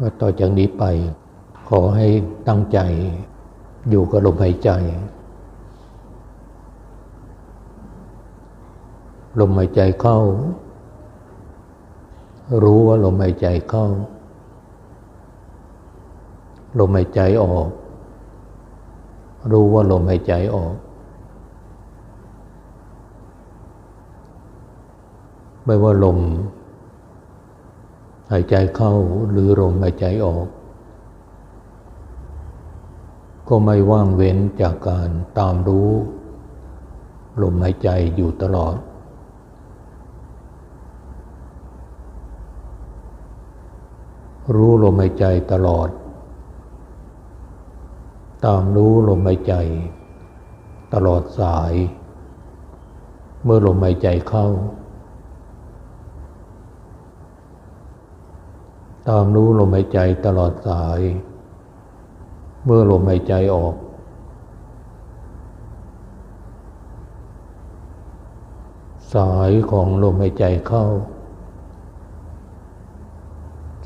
ว่าต่อจากนี้ไป ขอให้ตั้งใจอยู่กับลมหายใจ ลมหายใจเข้า รู้ว่าลมหายใจเข้า ลมหายใจออก รู้ว่าลมหายใจออก ไม่ว่าลม หายใจเข้าหรือลมหายใจออก ก็ไม่ว่างเว้นจากการตามรู้ลมหายใจอยู่ตลอด รู้ลมหายใจตลอด ตามรู้ลมหายใจ ตลอดสาย เมื่อลมหายใจเข้า ตามรู้ลมหายใจตลอดสาย เมื่อลมหายใจออก สายของลมหายใจเข้า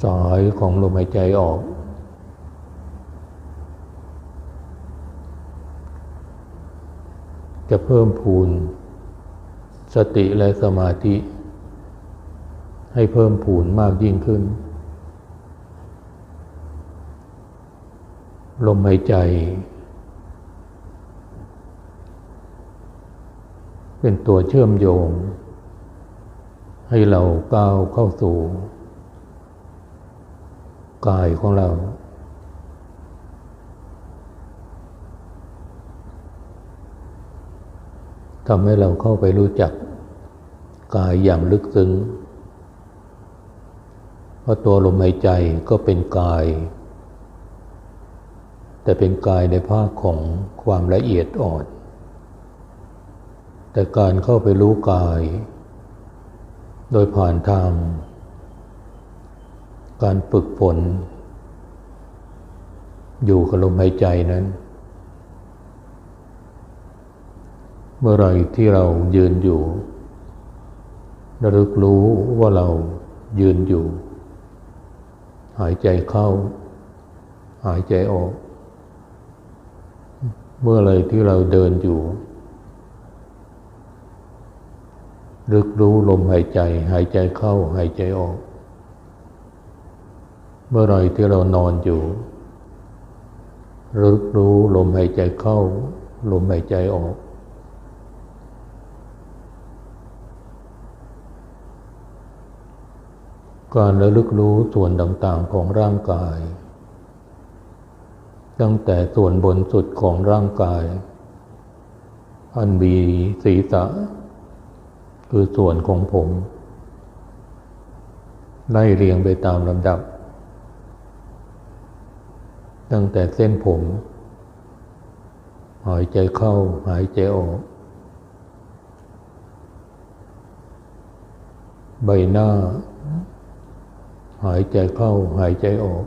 สายของลมหายใจออก จะเพิ่มพูน สติและสมาธิ ให้เพิ่มพูนมากยิ่งขึ้น ลมหายใจ เป็นตัวเชื่อมโยง ให้เราก้าวเข้าสู่ กายของเรา ทำให้เราเข้าไปรู้จัก กายอย่างลึกซึ้ง เพราะตัวลมหายใจก็เป็นกาย แต่เป็นกายในภาคของความละเอียดอ่อน แต่การเข้าไปรู้กาย โดยผ่านทาง การฝึกฝน อยู่กับลมหายใจนั้น เมื่อไรที่เรายืนอยู่ระลึกรู้ว่าเรายืนอยู่ หายใจเข้า หายใจออก เมื่อไรที่เราเดินอยู่ รึกรู้ลมหายใจ หายใจเข้าหายใจออก เมื่อไรที่เรานอนอยู่ รึกรู้ลมหายใจเข้า ลมหายใจออก การระลึกรู้ส่วนต่างๆของร่างกาย ตั้งแต่ส่วนบนสุดของร่างกาย อันมีศีรษะ คือส่วนของผมไล่เรียงไปตามลำดับ ตั้งแต่เส้นผม หายใจเข้าหายใจออก ใบหน้า หายใจเข้าหายใจออก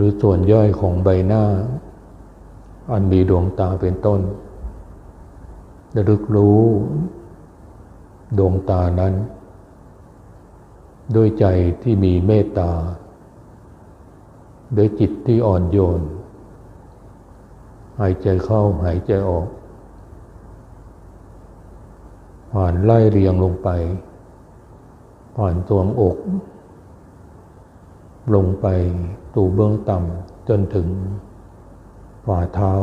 รือส่วนย่อยของใบหน้า อันมีดวงตาเป็นต้นระลึกรู้ดวงตานั้น ด้วยใจที่มีเมตตา ด้วยจิตที่อ่อนโยน หายใจเข้าหายใจออก ผ่านไล่เรียงลงไป ผ่านตัวอก ลงไปตูเบื้องต่ำจนถึงฝ่าเท้า